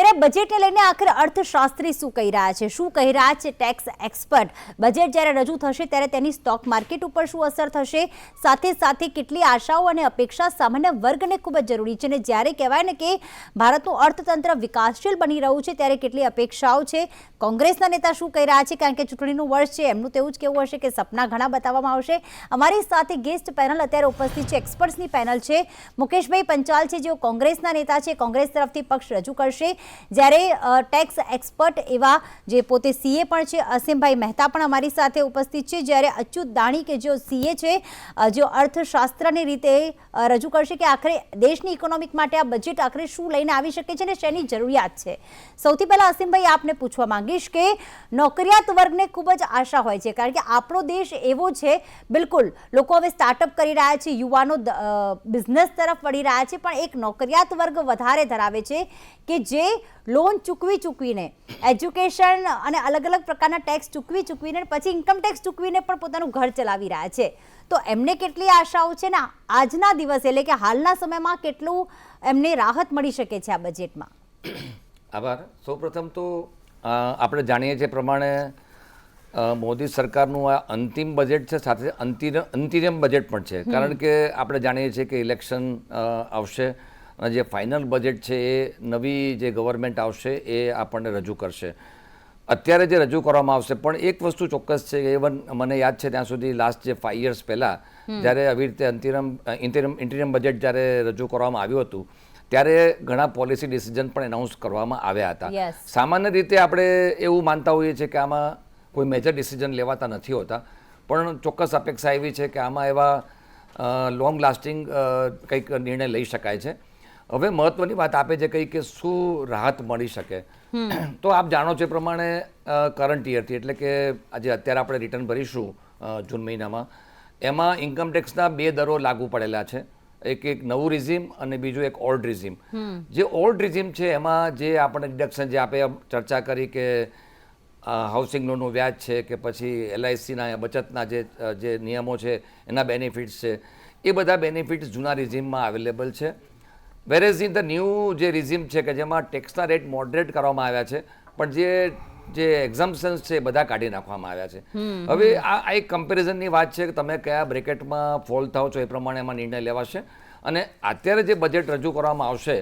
ત્યારે બજેટને લઈને આખરે અર્થશાસ્ત્રી શું કહી રહ્યા છે? શું કહી રહ્યા છે ટેક્સ એક્સપર્ટ બજેટ જ્યારે રજૂ થશે ત્યારે તેની સ્ટોક માર્કેટ ઉપર શું અસર થશે? સાથે સાથે કેટલી આશાઓ અને અપેક્ષા સામાન્ય વર્ગને ખૂબ જ જરૂરી છે અને જ્યારે કહેવાય ને કે ભારતનું અર્થતંત્ર વિકાસશીલ બની રહ્યું છે ત્યારે કેટલી અપેક્ષાઓ છે? કોંગ્રેસના નેતા શું કહી રહ્યા છે? કારણ કે ચૂંટણીનું વર્ષ છે, એમનું તેવું જ કેવું હશે કે સપના ઘણા બતાવવામાં આવશે. અમારી સાથે ગેસ્ટ પેનલ અત્યારે ઉપસ્થિત છે એક્સપર્ટ્સની પેનલ છે. મુકેશભાઈ પંચાલ છે, જેઓ કોંગ્રેસના નેતા છે. કોંગ્રેસ તરફથી પક્ષ રજૂ કરશે. જ્યારે ટેક્સ એક્સપર્ટ એવા જે પોતે સીએ પણ છે, અસીમભાઈ મહેતા પણ અમારી સાથે ઉપસ્થિત છે. જ્યારે અચ્યુત દાણી કે જેઓ સીએ છે જો અર્થશાસ્ત્રની રીતે રજૂ કરશે કે આખરે દેશની ઇકોનોમિક માટે આ બજેટ આખરે શું લઈને આવી શકે છે ને શેની જરૂરિયાત છે. સૌથી પહેલાં અસીમભાઈ આપને પૂછવા માંગીશ કે નોકરિયાત વર્ગને ખૂબ જ આશા હોય છે, કારણ કે આપણો દેશ એવો છે, બિલકુલ લોકો હવે સ્ટાર્ટઅપ કરી રહ્યા છે, યુવાનો બિઝનેસ તરફ વળી રહ્યા છે, પણ એક નોકરિયાત વર્ગ વધારે ધરાવે છે કે જે લોન ચૂકવી ચૂકવીને એજ્યુકેશન અને અલગ અલગ પ્રકારના ટેક્સ ચૂકવી ચૂકવીને પછી ઇન્કમ ટેક્સ ચૂકવીને પણ પોતાનું ઘર ચલાવી રહ્યા છે. તો એમને કેટલી આશાઓ છે ને આજના દિવસે એટલે કે હાલના સમયમાં કેટલું એમને રાહત મળી શકે છે આ બજેટમાં આભાર. સૌપ્રથમ તો આપણે જાણીએ છીએ પ્રમાણે મોદી સરકારનું આ અંતિમ બજેટ છે સાથે અંતિમ અંતિમ બજેટ પણ છે. કારણ કે આપણે જાણીએ છીએ કે ઇલેક્શન આવશે. જે ફાઇનલ બજેટ છે એ નવી જે ગવર્મેન્ટ આવશે એ આપણને રજૂ કરશે. અત્યારે જે રજૂ કરવામાં આવશે પણ એક વસ્તુ ચોક્કસ છે કે ઇવન મને યાદ છે ત્યાં સુધી લાસ્ટ જે ફાઈવ યર્સ પહેલાં જ્યારે આવી રીતે અંતિરમ ઇન્ટિરમ ઇન્ટિરિયમ બજેટ જ્યારે રજૂ કરવામાં આવ્યું હતું ત્યારે ઘણા પોલિસી ડિસિઝન પણ એનાઉન્સ કરવામાં આવ્યા હતા. સામાન્ય રીતે આપણે એવું માનતા હોઈએ છીએ કે આમાં કોઈ મેજર ડિસિઝન લેવાતા નથી હોતા પણ ચોક્કસ અપેક્ષા એવી છે કે આમાં એવા લોંગ લાસ્ટિંગ કંઈક નિર્ણય લઈ શકાય છે. હવે મહત્વની વાત આપે છે કઈ કે શું રાહત મળી શકે. તો આપ જાણો છો એ પ્રમાણે કરંટ યરથી એટલે કે આજે અત્યારે આપણે રિટર્ન ભરીશું જૂન મહિનામાં એમાં ઇન્કમટેક્સના બે દરો લાગુ પડેલા છે. એક એક નવું રિઝિમ અને બીજું એક ઓલ્ડ રિઝિમ જે ઓલ્ડ રિઝિમ છે એમાં જે આપણે ડિડક્શન જે આપણે ચર્ચા કરી કે હાઉસિંગ લોનનું વ્યાજ છે કે પછી એલઆઈસીના બચતના જે જે નિયમો છે એના બેનિફિટ્સ છે. એ બધા બેનિફિટ્સ જૂના રિઝિમમાં અવેલેબલ છે. વેરેઝ ઇન ધ ન્યૂ જે રિઝિમ છે કે જેમાં ટેક્સના રેટ મોડરેટ કરવામાં આવ્યા છે પણ જે જે એક્ઝામ્પશન્સ છે એ બધા કાઢી નાખવામાં આવ્યા છે. હવે આ એક કમ્પેરિઝનની વાત છે કે તમે કયા બ્રેકેટમાં ફોલ થાવ છો એ પ્રમાણે એમાં નિર્ણય લેવાશે. અને અત્યારે જે બજેટ રજૂ કરવામાં આવશે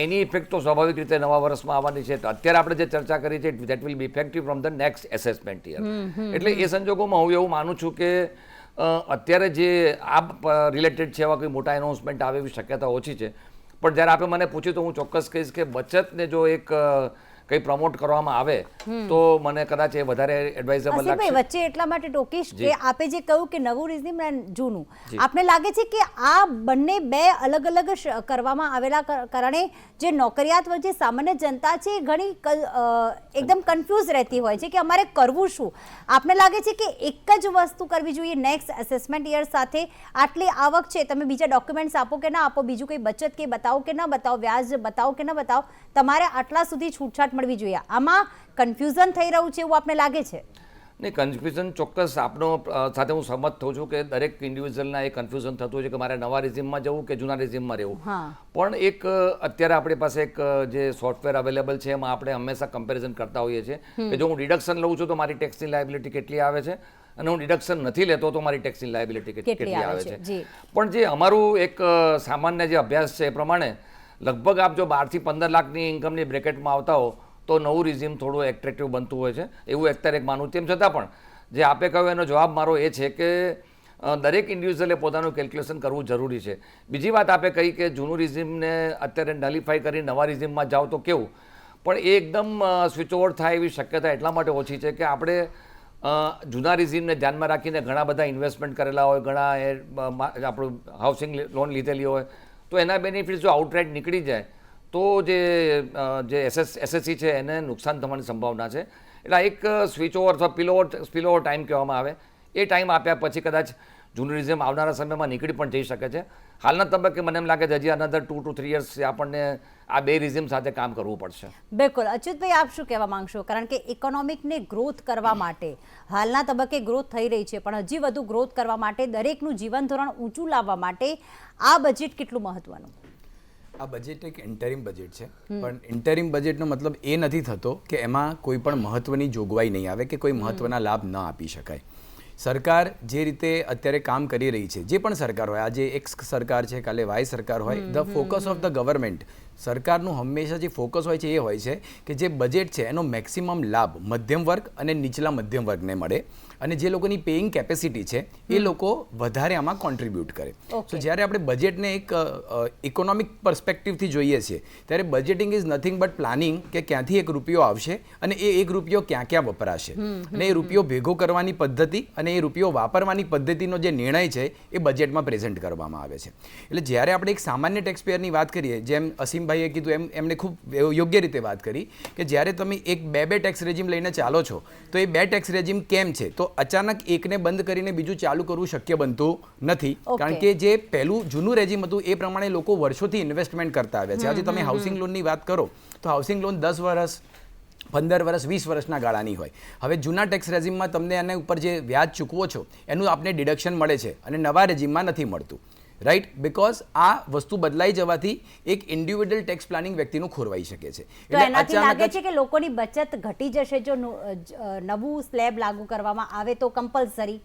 એની ઇફેક્ટ તો સ્વાભાવિક રીતે નવા વર્ષમાં આવવાની છે. તો અત્યારે આપણે જે ચર્ચા કરી છે that will be effective from the next assessment year એટલે એ સંજોગોમાં હું એવું માનું છું કે અત્યારે જે આ રિલેટેડ છે એવા કોઈ મોટા એનાઉન્સમેન્ટ આવે એવી શક્યતા ઓછી છે. પણ જ્યારે આપણે મને પૂછ્યું તો હું ચોક્કસ કહીશ કે બચતને જો એક કંઈ પ્રમોટ કરવામાં આવે તો મને કદાચ એ વધારે એડવાઇઝેબલ લાગશે. વચ્ચે એટલા માટે ટોકીશ કે આપે જે કહ્યું કે નવું રિઝિમ અને જૂનું આપને લાગે છે કે આ બંને બે અલગ અલગ કરવામાં આવેલા કારણે જે નોકરિયાત વચ્ચે સામાન્ય જનતા છે ઘણી એકદમ કન્ફ્યુઝ રહેતી હોય છે કે અમારે કરવું શું? આપને લાગે છે કે એક જ વસ્તુ કરવી જોઈએ નેક્સ્ટ એસેસમેન્ટ યર સાથે આટલી આવક છે તમે બીજા ડોક્યુમેન્ટ્સ આપો કે ના આપો બીજું કંઈ બચત કે બતાવો કે ના બતાવો વ્યાજ બતાવો કે ના બતાવો તમારે આટલા સુધી છૂટછાટ મળવી જોઈએ. આમાં કન્ફ્યુઝન થઈ રહ્યું છે એવું આપને લાગે છે? ને કન્ફ્યુઝન ચોક્કસ આપનો સાથે હું સહમત થઉં છું કે દરેક ઇન્ડિવિજ્યુઅલના એ કન્ફ્યુઝન થતું હોય છે કે મારે નવા રિઝિમમાં જવું કે જૂના રિઝિમમાં રહેવું. પણ એક અત્યારે આપણી પાસે એક જે સોફ્ટવેર અવેલેબલ છે એમાં આપણે હંમેશા કમ્પેરિઝન કરતા હોઈએ છીએ. કે જો હું ડિડક્શન લઉં છું તો મારી ટેક્સની લાયબિલિટી કેટલી આવે છે? અને હું ડિડક્શન નથી લેતો તો મારી ટેક્સની લાયબિલિટી કેટલી આવે છે? પણ જે અમારું એક સામાન્ય જે અભ્યાસ છે એ પ્રમાણે લગભગ આપ જો બારથી પંદર લાખની ઇન્કમની બ્રેકેટમાં આવતા હો તો નવું રિઝ્યુમ થોડું એટ્રેક્ટિવ બનતું હોય છે. એવું અત્યારે એક માનવું તેમ છતાં પણ જે આપે કહ્યું એનો જવાબ મારો એ છે કે દરેક ઇન્ડિવિજ્યુઅલે પોતાનું કેલ્ક્યુલેશન કરવું જરૂરી છે. બીજી વાત આપે કહી કે જૂનું રિઝ્યુમને અત્યારે નલિફાઈ કરી નવા રિઝ્યુમમાં જાઓ તો કેવું? પણ એ એકદમ સ્વિચ ઓવર થાય એવી શક્યતા એટલા માટે ઓછી છે કે આપણે જૂના રિઝ્યુમને ધ્યાનમાં રાખીને ઘણા બધા ઇન્વેસ્ટમેન્ટ કરેલા હોય, ઘણા એ આપણું હાઉસિંગ લોન લીધેલી હોય. તો એના બેનિફિટ જો આઉટરાઇટ નીકળી જાય તો જે જે એસએસ એસએસસી છે, એને નુકસાન થવાની સંભાવના છે. એટલે એક સ્વિચ ઓવર અથવા પિલોવર સ્પિલોવર ટાઈમ કહેવામાં આવે. એ ટાઈમ આપ્યા પછી કદાચ જૂનરિઝમ આવનારા સમયમાં નીકળી પણ જઈ શકે છે. હાલના તબક્કે મને એમ લાગે છે હજી another two two three years આપણને આ બે રિઝિમ સાથે કામ કરવું પડશે. બિલકુલ. અચ્યુતભાઈ, આપ શું કહેવા માંગશો? કારણ કે ઇકોનોમિકને ગ્રોથ કરવા માટે, હાલના તબક્કે ગ્રોથ થઈ રહી છે, પણ હજી વધુ ગ્રોથ કરવા માટે દરેકનું જીવન ધોરણ ઊંચું લાવવા માટે આ બજેટ કેટલું મહત્વનું? આ બજેટ એક ઇન્ટરિમ બજેટ છે. પણ ઇન્ટરિમ બજેટનો મતલબ એ નથી થતો કે એમાં કોઈ પણ મહત્વની જોગવાઈ નહીં આવે કે કોઈ મહત્વના લાભ ન આપી શકાય. સરકાર જે રીતે અત્યારે કામ કરી રહી છે જે પણ સરકાર હોય આજે એક્સ સરકાર છે કાલે વાય સરકાર હોય the focus of the government સરકારનું હંમેશા જે ફોકસ હોય છે એ હોય છે કે જે બજેટ છે એનો મેક્સિમમ લાભ મધ્યમ વર્ગ અને નીચલા મધ્યમ વર્ગને મળે. અને જે લોકોની પેઇંગ કેપેસિટી છે એ લોકો વધારે આમાં કોન્ટ્રીબ્યુટ કરે. સો જ્યારે આપણે બજેટને એક ઇકોનોમિક પર્સપેક્ટિવથી જોઈએ છીએ ત્યારે budgeting is nothing but planning કે ક્યાંથી એક રૂપિયો આવશે અને એ એક રૂપિયો ક્યાં ક્યાં વપરાશે. અને એ રૂપિયો ભેગો કરવાની પદ્ધતિ અને એ રૂપિયો વાપરવાની પદ્ધતિનો જે નિર્ણય છે એ બજેટમાં પ્રેઝન્ટ કરવામાં આવે છે. એટલે જ્યારે આપણે એક સામાન્ય ટેક્સપેયરની વાત કરીએ જેમ અસીમભાઈએ કીધું એમ એમણે ખૂબ યોગ્ય રીતે વાત કરી કે જ્યારે તમે એક બે બે ટેક્સ રેજીમ લઈને ચાલો છો તો એ બે ટેક્સ રેજીમ કેમ છે? તો અચાનક એકને બંધ કરીને બીજું ચાલુ કરવું શક્ય બનતું નથી. કારણ કે જે પહેલું જૂનું રેજીમ હતું એ પ્રમાણે લોકો વર્ષોથી ઇન્વેસ્ટમેન્ટ કરતા આવ્યા છે. આજે તમે હાઉસિંગ લોનની વાત કરો તો હાઉસિંગ લોન દસ વર્ષ પંદર વર્ષ વીસ વર્ષના ગાળાની હોય. હવે જૂના ટેક્સ રેજીમમાં તમને એના ઉપર જે વ્યાજ ચૂકવો છો એનું આપને ડિડક્શન મળે છે અને નવા રેજીમમાં નથી મળતું. રાઈટ બીકોઝ આ વસ્તુ બદલાઈ જવાથી એક ઇન્ડિવિડ્યુઅલ ટેક્સ પ્લાનિંગ વ્યક્તિનું ખોરવાઈ શકે છે. તો એનાથી લાગે છે કે લોકોની બચત ઘટી જશે જો નવું સ્લેબ લાગુ કરવામાં આવે તો કમ્પલસરી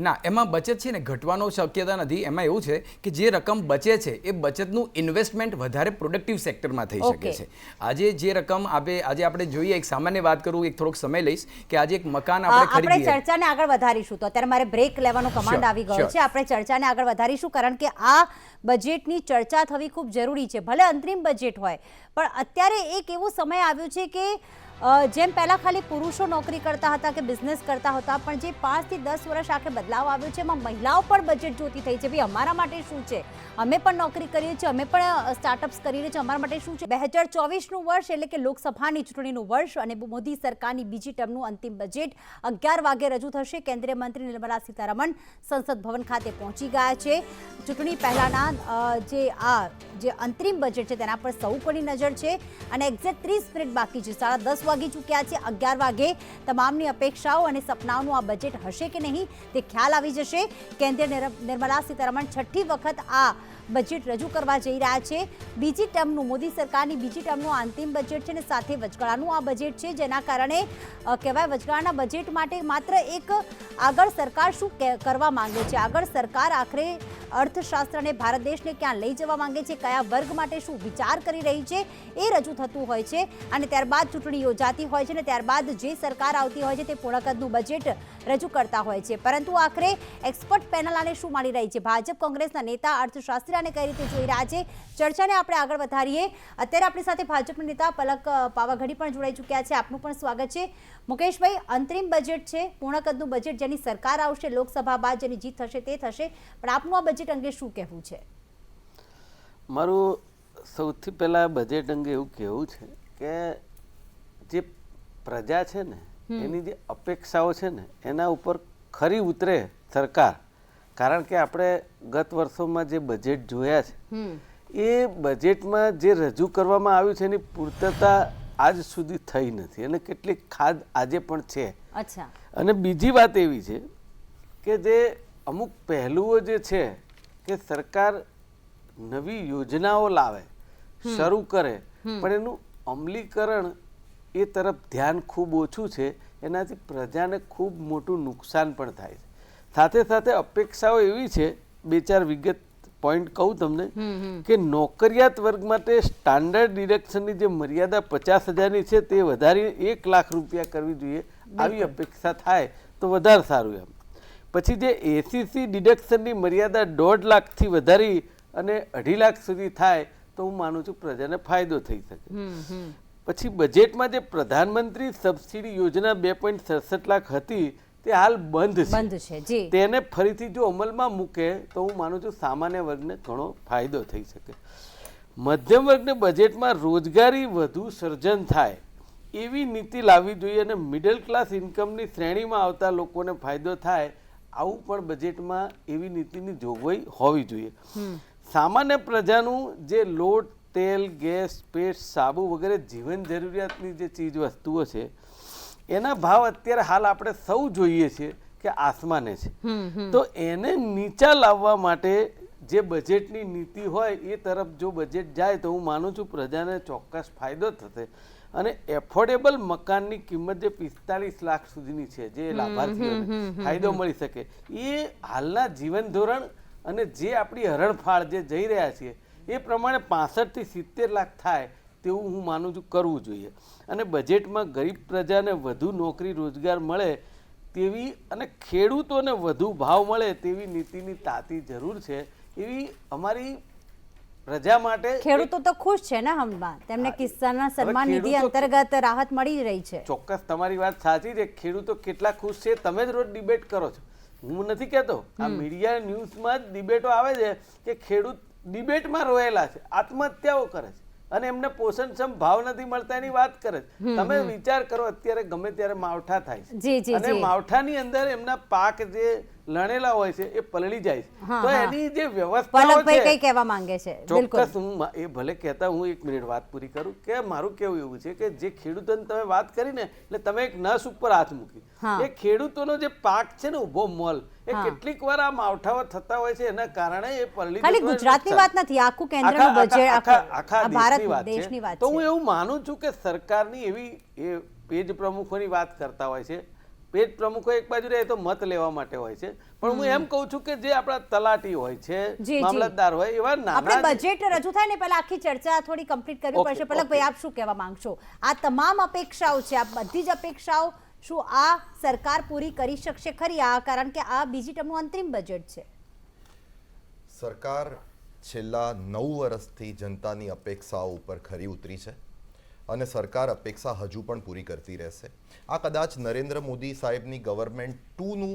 ના એમાં બચત છે ને ઘટવાનો શક્યતા નથી. એમાં એવું છે કે જે રકમ બચે છે એ બચતનું ઇન્વેસ્ટમેન્ટ વધારે પ્રોડક્ટિવ સેક્ટરમાં થઈ શકે છે. આજે જે રકમ આપે આજે આપણે જોઈએ એક સામાન્ય વાત કરું એક થોડોક સમય લઈશ કે આજે એક મકાન આપણે આપણે ચર્ચાને આગળ વધારીશું. તો અત્યારે મારે બ્રેક લેવાનો કમાન્ડ આવી ગયો છે. આપણે ચર્ચાને આગળ વધારીશું કારણ કે આ બજેટની ચર્ચા થવી ખૂબ જરૂરી છે. ભલે અંતરિમ બજેટ હોય પણ અત્યારે એક એવો સમય આવ્યો છે કે જેમ પહેલાં ખાલી પુરુષો નોકરી કરતા હતા કે બિઝનેસ કરતા હતા, પણ જે પાંચથી દસ વર્ષ આખે બદલાવ આવ્યો છે, એમાં મહિલાઓ પણ બજેટ જોતી થઈ છે. ભાઈ, અમારા માટે શું છે? અમે પણ નોકરી કરીએ છીએ, અમે પણ સ્ટાર્ટઅપ્સ કરીએ છીએ, અમારા માટે શું છે? બે હજાર ચોવીસનું વર્ષ એટલે કે લોકસભાની ચૂંટણીનું વર્ષ અને મોદી સરકારની બીજી ટર્મનું અંતિમ બજેટ અગિયાર વાગે રજૂ થશે. કેન્દ્રીય મંત્રી નિર્મલા સીતારમણ સંસદ ભવન ખાતે પહોંચી ગયા છે. ચૂંટણી પહેલાંના જે આ, જે અંતરિમ બજેટ છે, તેના પર સૌ કોની નજર છે અને એક્ઝેક્ટ ત્રીસ મિનિટ બાકી છે. સાડા દસ વાગી ચૂક્યા છે. અગિયાર વાગે તમામની અપેક્ષાઓ અને સપનાઓનું આ બજેટ હશે કે નહીં તે ખ્યાલ આવી જશે. કેન્દ્રીય નિર- નિર્મલા સીતારમણ છઠ્ઠી વખત આ બજેટ રજૂ કરવા જઈ રહ્યા છે. બીજી ટર્મનું, મોદી સરકારની બીજી ટર્મનું અંતિમ બજેટ છે અને સાથે વચગાળાનું આ બજેટ છે, જેના કારણે કહેવાય વચગાળાના બજેટ માટે માત્ર એક આગળ સરકાર શું કરવા માંગે છે? આગળ સરકાર આખરે અર્થશાસ્ત્ર અને ભારત દેશને ક્યાં લઈ જવા માંગે છે? કયા વર્ગ માટે શું વિચાર કરી રહી છે? એ રજૂ થતું હોય છે. અને ત્યારબાદ ચૂંટણી યોજાતી હોય છે અને ત્યારબાદ જે સરકાર આવતી હોય છે તે પૂર્ણકદનું બજેટ રજૂ કરતા હોય છે. પરંતુ આખરે એક્સપર્ટ પેનલ આને શું માની રહી છે? ભાજપ, કોંગ્રેસના નેતા, અર્થશાસ્ત્રી આને કઈ રીતે જોઈ રહ્યા છે? ચર્ચાને આપણે આગળ વધારીએ. અત્યારે આપણી સાથે ભાજપના નેતા પલક પાવાઘડી પણ જોડાઈ ચૂક્યા છે. આપનું પણ સ્વાગત છે. મુકેશભાઈ અંતરિમ બજેટ છે પૂર્ણકદનું બજેટ જેની સરકાર આવશે લોકસભા બાદ જેની જીત થશે તે થશે. પણ આપનું આ બજેટ અંગે શું કહેવું છે? મારું સૌથી પહેલાં બજેટ અંગે એવું કહેવું છે કે જે પ્રજા છે ને એની જે અપેક્ષાઓ છે ને એના ઉપર ખરી ઉતરે સરકાર. કારણ કે આપણે ગત વર્ષોમાં જે બજેટ જોયા છે એ બજેટમાં જે રજૂ કરવામાં આવ્યું છે એની પૂર્તતા આજ સુધી થઈ નથી અને કેટલીક ખાદ આજે પણ છે. અને બીજી વાત એવી છે કે જે અમુક પહેલુઓ જે છે કે સરકાર નવી યોજનાઓ લાવે શરૂ કરે પણ એનું અમલીકરણ એ તરફ ધ્યાન ખૂબ ઓછું છે એનાથી પ્રજાને ખૂબ મોટું નુકસાન પણ થાય છે. સાથે સાથે અપેક્ષાઓ એવી છે બે ચાર વિગત પોઈન્ટ કહું તમને કે નોકરિયાત વર્ગ માટે સ્ટાન્ડર્ડ ડિડક્શનની જે મર્યાદા પચાસ હજારની છે તે વધારી એક લાખ રૂપિયા કરવી જોઈએ. આવી અપેક્ષા થાય તો વધારે સારું એમ. પછી જે એસીસી ડિડક્શનની મર્યાદા દોઢ લાખથી વધારી અને અઢી લાખ સુધી થાય તો હું માનું છું પ્રજાને ફાયદો થઈ શકે. પછી બજેટમાં જે પ્રધાનમંત્રી સબસિડી યોજના બે પોઈન્ટ સડસઠ લાખ હતી તે હાલ બંધ છે. બંધ છે જી. તેને ફરીથી જો અમલમાં મૂકે તો હું માનું છું સામાન્ય વર્ગને ઘણો ફાયદો થઈ શકે. મધ્યમ વર્ગને બજેટમાં રોજગારી વધુ સર્જન થાય એવી નીતિ લાવવી જોઈએ અને મિડલ ક્લાસ ઇન્કમની શ્રેણીમાં આવતા લોકોને ફાયદો થાય આવું પણ બજેટમાં એવી નીતિની જોગવાઈ હોવી જોઈએ. સામાન્ય પ્રજાનું જે લોટ તેલ ગેસ પેસ્ટ સાબુ વગેરે જીવન જરૂરિયાતની જે ચીજ વસ્તુઓ છે એના ભાવ અત્યારે હાલ આપણે સૌ જોઈએ છીએ કે આસમાને છે. તો એને નીચા લાવવા માટે જે બજેટની નીતિ હોય એ તરફ જો બજેટ જાય તો હું માનું છું પ્રજાને ચોક્કસ ફાયદો થશે. અને એફોર્ડેબલ મકાનની કિંમત જે પિસ્તાલીસ લાખ સુધીની છે જે લાભાર્થીઓને ફાયદો મળી શકે એ હાલના જીવન ધોરણ અને જે આપણી હરણફાળ જે જઈ રહ્યા છીએ એ પ્રમાણે પાસઠથી સિત્તેર લાખ થાય તેવું હું માનું છું કરવું જોઈએ. અને બજેટમાં ગરીબ પ્રજાને વધુ નોકરી રોજગાર મળે તેવી અને ખેડૂતોને વધુ ભાવ મળે તેવી નીતિની તાતી જરૂર છે. એવી અમારી પ્રજા માટે ખેડૂતો તો ખુશ છે ને હમણાં? તેમને કિસાનના સન્માન નિધિ અંતર્ગત રાહત મળી રહી છે. ચોક્કસ તમારી વાત સાચી છે. ખેડૂતો કેટલા ખુશ છે તમે જ રોજ ડિબેટ કરો છો. હું નથી કહેતો. આ મીડિયા ન્યૂઝમાં જ ડિબેટો આવે છે કે ખેડૂત ડિબેટમાં રોયેલા છે આત્મહત્યાઓ કરે છે. અને એમને પોષણક્ષમ ભાવ નથી મળતા એની વાત કરે તમે વિચાર કરો અત્યારે ગમે ત્યારે માવઠા થાય છે. અને માવઠાની અંદર એમના પાક જે લણેલા હોય છે એ પલળી જાય છે. તો એની જે વ્યવસ્થા કઈ કહેવા માંગે છે? ચોક્કસ હું એ ભલે કહેતા હું એક મિનિટ વાત પૂરી કરું કે મારું કેવું એવું છે કે જે ખેડૂતોને તમે વાત કરી ને એટલે તમે એક નસ ઉપર હાથ મૂકી. એ ખેડૂતોનો જે પાક છે ને ઊભો મોલ એ કેટલીક વાર આ માવઠાઓ થતા હોય છે એના કારણે એ પલળી ખાલી ગુજરાતની વાત નથી આખું કેન્દ્રનું બજેટ આખા- દેશની વાત છે. તો હું એવું માનું છું કે સરકારની એવી એ પેજ પ્રમુખોની વાત કરતા હોય છે પેજ પ્રમુખો એક બાજુ રહે તો મત લેવા માટે હોય છે. પણ હું એમ કહું છું કે જે આપણા તલાટી હોય છે મામલતદાર હોય એવા આપણે બજેટ રજૂ થાય ને પહેલા આખી ચર્ચા થોડી કમ્પ્લીટ કરવી પડશે. પલકભાઈ. આપ શું કહેવા માંગશો? આ તમામ અપેક્ષાઓ છે આ બધી જ અપેક્ષાઓ શું આ સરકાર પૂરી કરી શકશે ખરી? આ કારણ કે આ બીજી ટર્મનું અંતરિમ બજેટ છે. સરકાર છેલ્લા નવ વર્ષથી જનતાની અપેક્ષાઓ ઉપર ખરી ઉતરી છે. અને સરકાર અપેક્ષા હજુ પણ પૂરી કરતી રહેશે. આ કદાચ નરેન્દ્ર મોદી સાહેબની ગવર્મેન્ટ ટુનું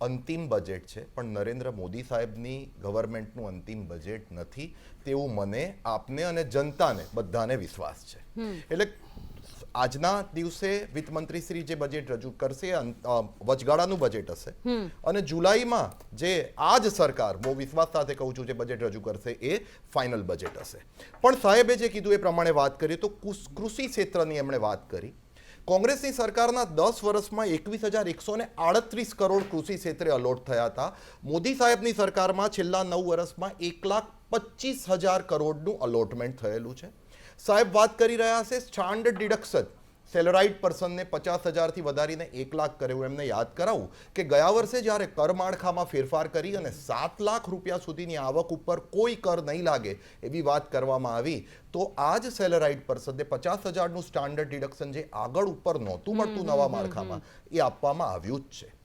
અંતિમ બજેટ છે પણ નરેન્દ્ર મોદી સાહેબની ગવર્મેન્ટનું અંતિમ બજેટ નથી તેવું મને આપને અને જનતાને બધાને વિશ્વાસ છે. એટલે આજના દિવસે વિત્ત મંત્રી શ્રી જે બજેટ રજૂ કરશે વચગાળાનું બજેટ હશે. અને જુલાઈમાં જે આ જ સરકાર બહુ વિશ્વાસ સાથે કહું છું જે બજેટ રજૂ કરશે એ ફાઇનલ બજેટ હશે. પણ સાહેબે જે કીધું એ પ્રમાણે વાત કરીએ તો કૃષિ ક્ષેત્રની એમણે વાત કરી. કોંગ્રેસની સરકારના દસ વર્ષમાં એકવીસ હજાર એકસો ને આડત્રીસ કરોડ કૃષિ ક્ષેત્રે અલોટ થયા હતા. મોદી સાહેબની સરકારમાં છેલ્લા નવ વર્ષમાં એક લાખ પચીસ હજાર કરોડનું અલોટમેન્ટ થયેલું છે. સાહેબ વાત કરી રહ્યા છે સ્ટાન્ડર્ડ ડિડક્શન. સેલરાઇડ પર્સનને પચાસ હજારથી વધારીને એક લાખ કર્યું એમને યાદ કરાવું કે ગયા વર્ષે જ્યારે કર માળખામાં ફેરફાર કરી અને સાત લાખ રૂપિયા સુધીની આવક ઉપર કોઈ કર નહીં લાગે એવી વાત કરવામાં આવી તો આ જ સેલરાઇડ પર્સનને પચાસ હજારનું સ્ટાન્ડર્ડ ડિડક્શન જે આગળ ઉપર નહોતું મળતું નવા માળખામાં એ આપવામાં આવ્યું જ છે.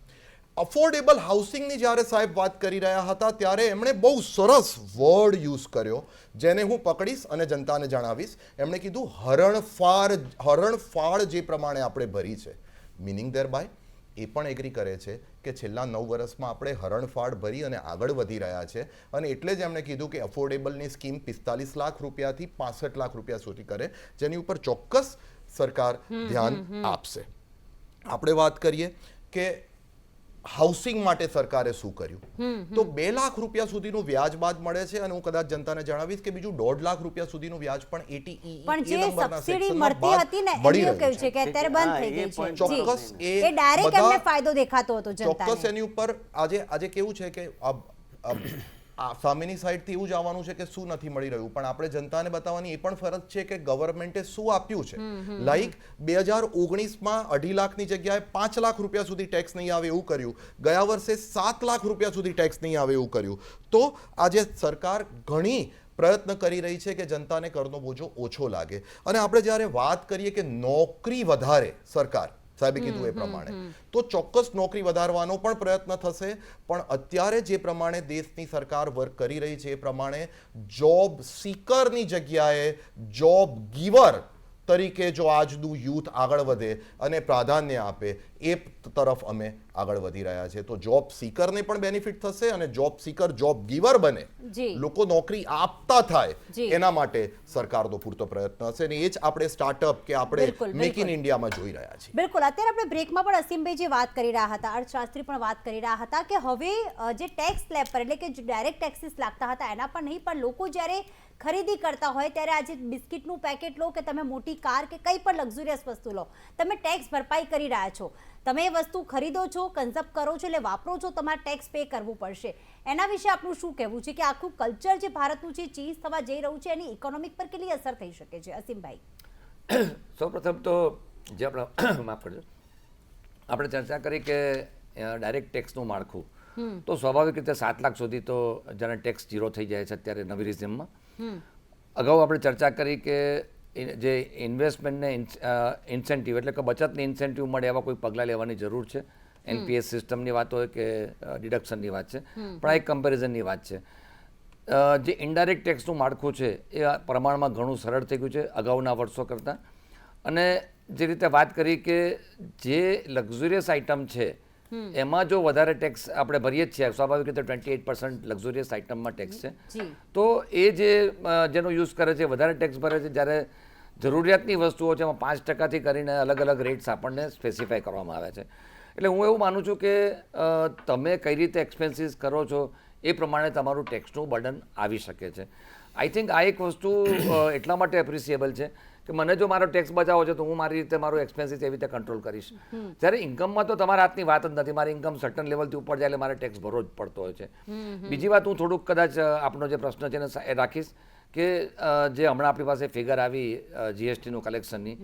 અફોર્ડેબલ હાઉસિંગની જ્યારે સાહેબ વાત કરી રહ્યા હતા ત્યારે એમણે બહુ સરસ વર્ડ યુઝ કર્યો જેને હું પકડીશ અને જનતાને જણાવીશ. એમણે કીધું હરણફાળ હરણફાળ જે પ્રમાણે આપણે ભરી છે. મિનિંગ દેર બાય એ પણ એગ્રી કરે છે કે છેલ્લા નવ વર્ષમાં આપણે હરણફાળ ભરી અને આગળ વધી રહ્યા છે. અને એટલે જ એમણે કીધું કે અફોર્ડેબલની સ્કીમ પિસ્તાલીસ લાખ રૂપિયાથી પાસઠ લાખ રૂપિયા સુધી કરે જેની ઉપર ચોક્કસ સરકાર ધ્યાન આપશે. આપણે વાત કરીએ કે હાઉસિંગ માટે સરકારે શું કર્યું? તો બે લાખ રૂપિયા સુધીનું વ્યાજ બાદ મળે છે અને હું કદાચ જનતાને જણાવીશ કે બીજું દોઢ લાખ રૂપિયા સુધીનું વ્યાજ પણ એટી એટીઈ પણ જે સબસિડી મળતી હતી ને એવું કહ્યું છે. કે અત્યારે બંધ થઈ ગઈ છે. ચોક્કસ એ ડાયરેક્ટ એમને ફાયદો દેખાતો હતો ચોક્કસ એની ઉપર આજે આજે કેવું છે કે આ સામેની સાઈડથી એવું જ આવવાનું છે કે શું નથી મળી રહ્યું. પણ આપણે જનતાને બતાવવાની એ પણ ફરજ છે કે ગવર્મેન્ટે શું આપ્યું છે. લાઈક બે હજાર ઓગણીસમાં અઢી લાખની જગ્યાએ પાંચ લાખ રૂપિયા સુધી ટેક્સ નહીં આવે એવું કર્યું. ગયા વર્ષે સાત લાખ રૂપિયા સુધી ટેક્સ નહીં આવે એવું કર્યું. તો આજે સરકાર ઘણી પ્રયત્ન કરી રહી છે કે જનતાને કરનો બોજો ઓછો લાગે. અને આપણે જ્યારે વાત કરીએ કે નોકરી વધારે સરકાર સાહેબે કીધું એ પ્રમાણે. તો ચોક્કસ નોકરી વધારવાનો પણ પ્રયત્ન થશે પણ અત્યારે જે પ્રમાણે દેશની સરકાર વર્ક કરી રહી છે એ પ્રમાણે જોબ સીકરની જગ્યાએ જોબ ગીવર તરીકે જો આજનું યુથ આગળ વધે અને પ્રાધાન્ય આપે એ તરફ અમે આગળ વધી રહ્યા છે તો જોબ સીકરને પણ બેનિફિટ થશે અને જોબ સીકર જોબ ગીવર બને. લોકો નોકરી આપતા થાય એના માટે સરકારનો પૂરતો પ્રયત્ન હશે અને એ જ આપણે સ્ટાર્ટઅપ કે આપણે મેક ઇન ઇન્ડિયામાં જોઈ રહ્યા છીએ. બિલકુલ. અત્યારે આપણે બ્રેકમાં પણ અસીમભાઈ જે વાત કરી રહ્યા હતા અર્થશાસ્ત્રી પણ વાત કરી રહ્યા હતા કે હવે જે ટેક્સ સ્લેબ પર એટલે કે ડાયરેક્ટ ટેક્સીસ લાગતા હતા એના પર નહીં પણ લોકો જ્યારે ખરીદી કરતા હોય ત્યારે આજે બિસ્કિટનું પેકેટ લો કે તમે મોટી કાર કે કંઈ પણ લક્ઝુરિયસ વસ્તુ લો. તમે ટેક્સ ભરપાઈ કરી રહ્યા છો. તમે એ વસ્તુ ખરીદો છો કન્ઝપ કરો છો એટલે વાપરો છો, તમારે ટેક્સ પે કરવું પડશે. એના વિશે આપણું શું કહેવું છે કે આખું કલ્ચર જે ભારતનું છે ચીજ થવા જઈ રહ્યું છે, એની ઇકોનોમિક પર કેટલી અસર થઈ શકે છે? અસીમભાઈ. સૌપ્રથમ તો જે આપણે માફ કરજો. આપણે ચર્ચા કરી કે ડાયરેક્ટ ટેક્સનું માળખું. તો સ્વાભાવિક રીતે સાત લાખ સુધી તો જ્યારે ટેક્સ ઝીરો થઈ જાય છે અત્યારે નવી રિઝિમમાં અગાઉ આપણે ચર્ચા કરી કે જે ઇન્વેસ્ટમેન્ટને ઇન્સેન્ટિવ એટલે કે બચતને ઇન્સેન્ટિવ મળે એવા કોઈ પગલાં લેવાની જરૂર છે? એનપીએસ સિસ્ટમની વાત હોય કે ડિડક્શનની વાત છે? પણ આ એક કમ્પેરિઝનની વાત છે. જે ઇન્ડાયરેક્ટ ટેક્સનું માળખું છે એ પ્રમાણમાં ઘણું સરળ થઈ ગયું છે અગાઉના વર્ષો કરતાં. અને જે રીતે વાત કરી કે જે લક્ઝુરિયસ આઇટમ છે એમાં જો વધારે ટેક્સ આપણે ભરીએ જ છીએ સ્વાભાવિક રીતે ટ્વેન્ટી એઇટ પર્સન્ટ લક્ઝુરિયસ આઇટમમાં ટેક્સ છે. તો એ જે જેનો યુઝ કરે છે વધારે ટેક્સ ભરે છે જ્યારે જરૂરિયાતની વસ્તુઓ છે એમાં પાંચ ટકાથી કરીને અલગ અલગ રેટ્સ આપણને સ્પેસિફાય કરવામાં આવે છે. એટલે હું એવું માનું છું કે તમે કઈ રીતે એક્સપેન્સીસ કરો છો એ પ્રમાણે તમારું ટેક્સનું બર્ડન આવી શકે છે. આઈ થિંક આ એક વસ્તુ એટલા માટે એપ્રિસિએબલ છે કે મને જો મારો ટેક્સ બચાવો છે તો હું મારી રીતે મારું એક્સપેન્સીસ એવી રીતે કંટ્રોલ કરીશ. જ્યારે ઇન્કમમાં તો તમારા હાથની વાત જ નથી. મારી ઇન્કમ સર્ટન લેવલથી ઉપર જાય એટલે મારે ટેક્સ ભરવો જ પડતો હોય છે. બીજી વાત હું થોડુંક કદાચ આપનો જે પ્રશ્ન છે એને એ રાખીશ કે જે હમણાં આપણી પાસે ફિગર આવી જીએસટીનું કલેક્શનની.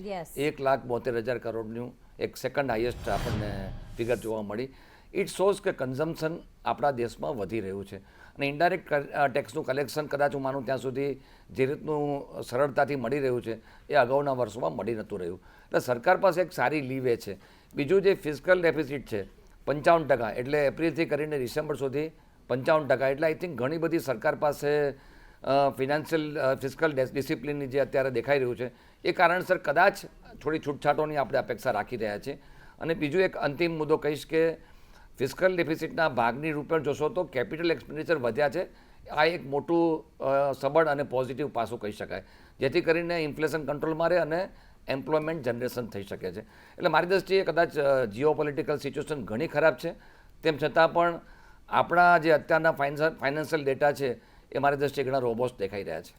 એક લાખ બોતેર હજાર કરોડનું એક સેકન્ડ હાઈએસ્ટ આપણને ફિગર જોવા મળી. ઇટ શોઝ કે કન્ઝમ્પશન આપણા દેશમાં વધી રહ્યું છે. અને ઇન્ડાયરેક્ટ ટેક્સનું કલેક્શન કદાચ હું માનું ત્યાં સુધી જે રીતનું સરળતાથી મળી રહ્યું છે, એ અગાઉના વર્ષોમાં મળી નહોતું રહ્યું. એટલે સરકાર પાસે એક સારી લીવે છે. બીજું જે ફિઝિકલ ડેફિસિટ છે, પંચાવન ટકા, એટલે એપ્રિલથી કરીને ડિસેમ્બર સુધી પંચાવન ટકા, એટલે આઈ થિંક ઘણી બધી સરકાર પાસે ફિનાન્શિયલ ફિઝિકલ ડિસિપ્લિનની જે અત્યારે દેખાઈ રહ્યું છે, એ કારણસર કદાચ થોડી છૂટછાટોની આપણે અપેક્ષા રાખી રહ્યા છીએ. અને બીજું એક અંતિમ મુદ્દો કહીશ કે ફિઝિકલ ડેફિસિટના ભાગની રૂપે જોશો તો કેપિટલ એક્સપેન્ડિચર વધ્યા છે. આ એક મોટું સબળ અને પોઝિટિવ પાસું કહી શકાય, જેથી કરીને ઇન્ફ્લેશન કંટ્રોલમાં રહે અને એમ્પ્લોયમેન્ટ જનરેશન થઈ શકે છે. એટલે મારી દ્રષ્ટિએ કદાચ જીઓ પોલિટિકલ સિચ્યુએશન ઘણી ખરાબ છે. તેમ છતાં પણ આપણા જે અત્યારના ફાઇનાન્શિયલ ડેટા છે, એ મારી દ્રષ્ટિએ ઘણા રોબોસ દેખાઈ રહ્યા છે.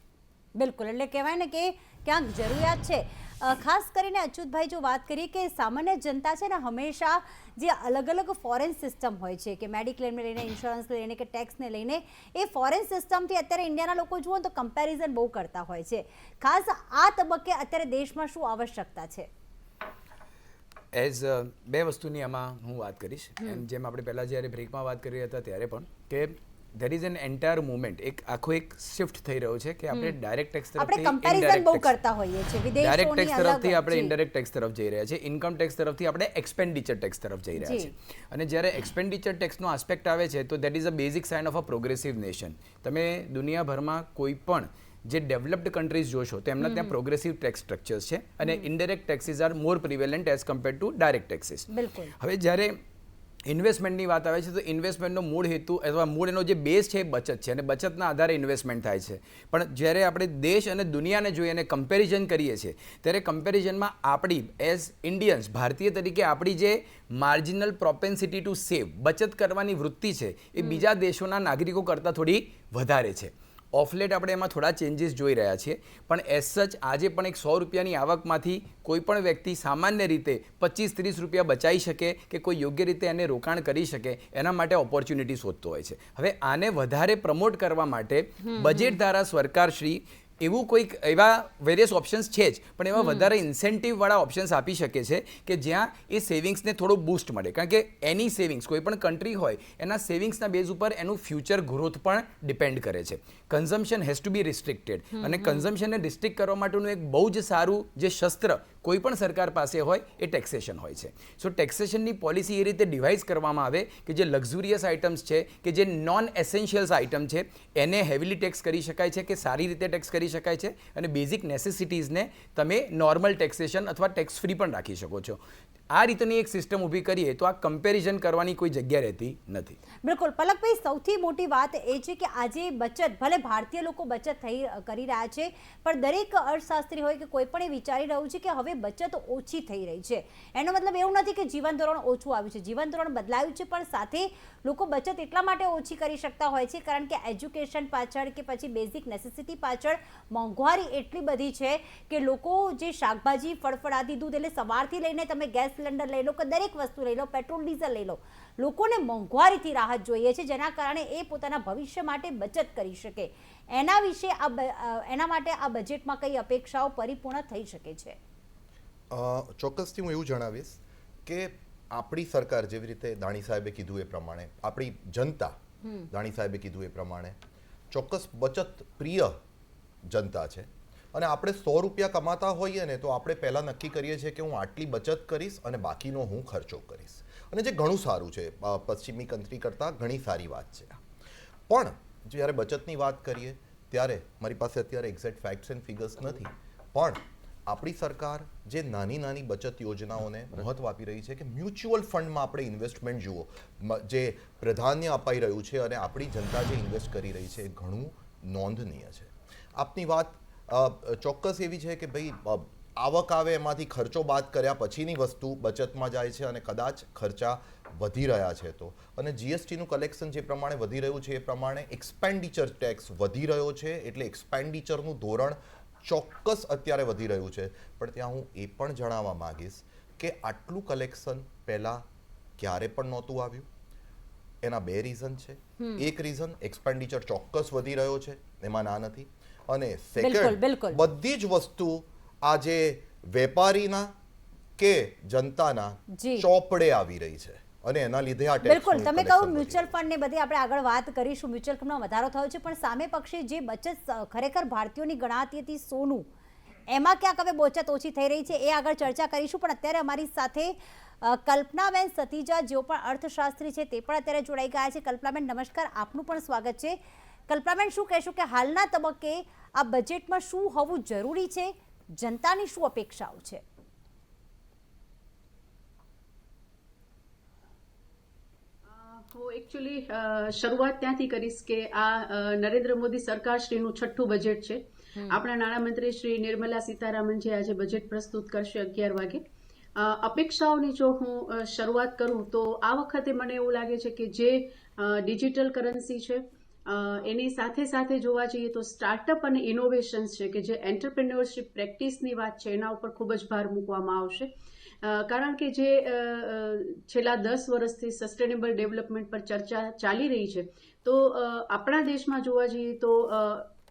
બિલકુલ. એટલે કહેવાય ને કે ક્યાંક જરૂરિયાત છે ખાસ કરીને અચ્યુતભાઈ જો વાત કરીએ કે સામાન્ય જનતા છે ને હંમેશા જે અલગ અલગ ફોરેન સિસ્ટમ હોય છે કે મેડિક્લેમને લઈને ઇન્સ્યોરન્સને લઈને કે ટેક્સને લઈને એ ફોરેન સિસ્ટમથી અત્યારે ઇન્ડિયાના લોકો જુઓ તો કમ્પેરિઝન બહુ કરતા હોય છે. ખાસ આ તબક્કે અત્યારે દેશમાં શું આવશ્યકતા છે? એઝ બે વસ્તુની આમાં હું વાત કરીશ. એમ જેમ આપણે પહેલાં જ્યારે બ્રેકમાં વાત કરી રહ્યા હતા ત્યારે પણ કે there is an entire movement એક આખો એક શિફ્ટ થઈ રહ્યો છે કે આપણે ડાયરેક્ટ ટેક્સ આપણે તરફથી કમ્પેરિઝન બહુ કરતા હોઈએ છીએ. ડાયરેક્ટ ટેક્સ તરફથી આપણે. ઇનડાયરેક્ટ ટેક્સ તરફ જઈ રહ્યા છે ઇન્કમ ટેક્સ તરફથી આપણે એક્સપેન્ડિચર ટેક્સ તરફ જઈ રહ્યા છે અને જ્યારે એક્સપેન્ડિચર ટેક્સનો આસ્પેક્ટ આવે છે તો that is a basic sign of a progressive nation તમે દુનિયાભરમાં કોઈ પણ જે ડેવલપ્ડ કન્ટ્રીઝ જોશો તો એમના ત્યાં પ્રોગ્રેસિવ ટેક્સ સ્ટ્રક્ચર્સ છે. અને indirect taxes are more prevalent as compare to direct taxes હવે જ્યારે ઇન્વેસ્ટમેન્ટની વાત આવે છે તો ઇન્વેસ્ટમેન્ટનો મૂળ હેતુ અથવા મૂળ એનો જે બેઝ છે એ બચત છે અને બચતના આધારે ઇન્વેસ્ટમેન્ટ થાય છે. પણ જ્યારે આપણે દેશ અને દુનિયાને જોઈએ અને કમ્પેરિઝન કરીએ છીએ ત્યારે કમ્પેરિઝનમાં આપણી એઝ ઇન્ડિયન્સ ભારતીય તરીકે આપણી જે માર્જિનલ પ્રોપેન્સિટી ટુ સેવ બચત કરવાની વૃત્તિ છે એ બીજા દેશોના નાગરિકો કરતાં થોડી વધારે છે. ઓફલેટ આપણે એમાં થોડા ચેન્જીસ જોઈ રહ્યા છીએ. પણ એઝ સચ આજે પણ એક સો રૂપિયાની આવકમાંથી કોઈ પણ વ્યક્તિ સામાન્ય રીતે પચીસ ત્રીસ રૂપિયા બચાવી શકે કે કોઈ યોગ્ય રીતે એને રોકાણ કરી શકે એના માટે ઓપોર્ચ્યુનિટી શોધતો હોય છે. હવે આને વધારે પ્રમોટ કરવા માટે બજેટ દ્વારા સરકાર શ્રી એવું કોઈક એવા વેરિયસ ઓપ્શન્સ છે જ પણ એવા વધારે ઇન્સેન્ટિવવાળા ઓપ્શન્સ આપી શકે છે કે જ્યાં એ સેવિંગ્સને થોડો બૂસ્ટ મળે. કારણ કે એની સેવિંગ્સ કોઈ પણ કન્ટ્રી હોય એના સેવિંગ્સના બેઝ ઉપર એનું ફ્યુચર ગ્રોથ પણ ડિપેન્ડ કરે છે. Consumption has to be restricted અને કન્ઝમ્પશનને રિસ્ટ્રિક્ટ કરવા માટેનું એક બહુ જ સારું જે શસ્ત્ર કોઈ પણ સરકાર પાસે હોય એ ટેક્સેશન હોય છે. સો ટેક્સેશનની પોલિસી એ રીતે ડિવાઇઝ કરવામાં આવે કે જે લક્ઝુરિયસ આઇટમ્સ છે, કે જે નોન એસેન્શિયલ્સ આઇટમ છે, એને હેવીલી ટેક્સ કરી શકાય છે, કે સારી રીતે ટેક્સ કરી શકાય છે, અને બેઝિક નેસેસિટીઝને તમે નોર્મલ ટેક્સેશન અથવા ટેક્સ ફ્રી પણ રાખી શકો છો. આ રીતની એક સિસ્ટમ ઊભી કરીએ તો આ કમ્પેરિઝન કરવાની કોઈ જગ્યા રહેતી નથી. બિલકુલ. પલકભાઈ, સૌથી મોટી વાત એ છે કે આજે બચત, ભલે ભારતીય લોકો બચત થઈ કરી રહ્યા છે, પણ દરેક અર્થશાસ્ત્રી હોય કે કોઈ પણ એ વિચારી રહ્યું છે કે હવે બચત ઓછી થઈ રહી છે. એનો મતલબ એવું નથી કે જીવન ધોરણ ઓછું આવ્યું છે. જીવન ધોરણ બદલાયું છે, પણ સાથે લોકો બચત એટલા માટે ઓછી કરી શકતા હોય છે કારણ કે એજ્યુકેશન પાછળ કે પછી બેઝિક નેસેસિટી પાછળ મોંઘવારી એટલી બધી છે કે લોકો જે શાકભાજી, ફળફળાદી, દૂધ એટલે સવારથી લઈને તમે ગેસ સિલિન્ડર લઈ લો કે દરેક વસ્તુ લઈ લો પેટ્રોલ ડીઝલ લઈ લો. લોકોને મોંઘવારીથી રાહત જોઈએ છે જેના કારણે એ પોતાના ભવિષ્ય માટે બચત કરી શકે. એના વિશે આ એના માટે આ બજેટમાં કઈ અપેક્ષાઓ પરિપૂર્ણ થઈ શકે છે? ચોક્કસથી હું એવું જણાવીશ કે આપણી સરકાર જેવી રીતે દાણી સાહેબે કીધું એ પ્રમાણે આપણી જનતા દાણી સાહેબે કીધું એ પ્રમાણે ચોક્કસ બચત પ્રિય જનતા છે. અને આપણે સો રૂપિયા કમાતા હોઈએ ને, તો આપણે પહેલાં નક્કી કરીએ છીએ કે હું આટલી બચત કરીશ અને બાકીનો હું ખર્ચો કરીશ. અને જે ઘણું સારું છે પશ્ચિમી કન્ટ્રી કરતાં ઘણી સારી વાત છે. પણ, જ્યારે બચતની વાત કરીએ, ત્યારે મારી પાસે અત્યારે એક્ઝેક્ટ ફેક્ટ્સ એન્ડ ફિગર્સ નથી. પણ, આપણી સરકાર જે નાની નાની બચત યોજનાઓને મહત્વ આપી રહી છે કે મ્યુચ્યુઅલ ફંડમાં આપણે ઇન્વેસ્ટમેન્ટ જુઓ. જે પ્રાધાન્ય અપાઈ રહ્યું છે અને આપણી જનતા જે ઇન્વેસ્ટ કરી રહી છે એ ઘણું નોંધનીય છે. આપની વાત ચોક્કસ એવી છે કે ભાઈ આવક આવે એમાંથી ખર્ચો બાદ કર્યા પછીની વસ્તુ બચતમાં જાય છે અને કદાચ ખર્ચા વધી રહ્યા છે તો. અને જીએસટીનું કલેક્શન જે પ્રમાણે વધી રહ્યું છે એ પ્રમાણે એક્સપેન્ડિચર ટેક્સ વધી રહ્યો છે એટલે એક્સપેન્ડિચરનું ધોરણ ચોક્કસ અત્યારે વધી રહ્યું છે. પણ ત્યાં હું એ પણ જણાવવા માગીશ કે આટલું કલેક્શન પહેલાં ક્યારે પણ નહોતું આવ્યું? એના બે રીઝન છે. એક રીઝન એક્સપેન્ડિચર ચોક્કસ વધી રહ્યો છે એમાં ના નથી. અને સેકન્ડ. બધી જ વસ્તુ આજે વેપારીના કે જનતાના. ચોપડે આવી રહી છે. અને એના લીધે આ બિલકુલ તમે કહો મ્યુચ્યુઅલ ફંડ ને બધે આપણે આગળ વાત કરીશું. મ્યુચ્યુઅલ ફંડમાં વધારો થયો છે પણ સામે પક્ષે જે બચત ખરેખર ભારતીયોની ગણાતી હતી સોનું એમાં ક્યાંક હવે બચત ઓછી થઈ રહી છે એ આગળ ચર્ચા કરીશું. પણ અત્યારે અમારી સાથે કલ્પનાબેન સતીજા જેઓ પણ અર્થશાસ્ત્રી છે તે પણ અત્યારે જોડાઈ ગયા છે. કલ્પનાબેન નમસ્કાર. આપનું પણ સ્વાગત છે. કલ્પનાબેન શું કહેશું કે હાલના તબક્કે આ બજેટમાં શું હોવું જરૂરી છે? જનતાની શું અપેક્ષાઓ છે? હું એકચ્યુઅલી શરૂઆત ત્યાંથી કરીશ કે આ નરેન્દ્ર મોદી સરકાર શ્રીનું છઠ્ઠું બજેટ છે. આપણા નાણામંત્રી શ્રી નિર્મલા સીતારામન જે આજે બજેટ પ્રસ્તુત કરશે અગિયાર વાગે. અપેક્ષાઓની જો હું શરૂઆત કરું તો આ વખતે મને એવું લાગે છે કે જે ડિજિટલ કરન્સી છે એની સાથે સાથે જોવા જઈએ તો સ્ટાર્ટઅપ અને ઇનોવેશન્સ છે કે જે એન્ટરપ્રિન્યોરશિપ પ્રેક્ટિસની વાત છે એના ઉપર ખૂબ જ ભાર મૂકવામાં આવશે. કારણ કે જે છેલ્લા દસ વર્ષથી સસ્ટેનેબલ ડેવલપમેન્ટ પર ચર્ચા ચાલી રહી છે તો આપણા દેશમાં જોવા જઈએ તો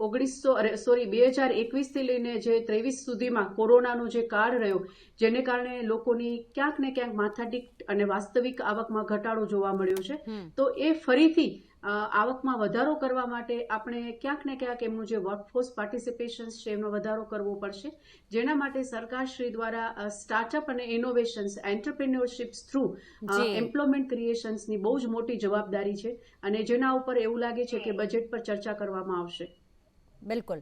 ઓગણીસો અરે સોરી બે હજાર એકવીસથી લઈને જે ત્રેવીસ સુધીમાં કોરોનાનો જે કાળ રહ્યો જેને કારણે લોકોની ક્યાંક ને ક્યાંક માથાદીઠ અને વાસ્તવિક આવકમાં ઘટાડો જોવા મળ્યો છે તો એ ફરીથી આવકમાં વધારો કરવા માટે આપણે ક્યાંક ને ક્યાંક એમનું જે વર્કફોર્સ પાર્ટિસિપેશન છે એમનો વધારો કરવો પડશે. જેના માટે સરકારશ્રી દ્વારા સ્ટાર્ટઅપ અને ઇનોવેશન્સ એન્ટરપ્રિન્યોરશિપ્સ થ્રુ જી. એમ્પ્લોયમેન્ટ ક્રિએશન્સની બહુ જ મોટી જવાબદારી છે. અને જેના ઉપર એવું લાગે છે કે બજેટ પર ચર્ચા કરવામાં આવશે. બિલકુલ.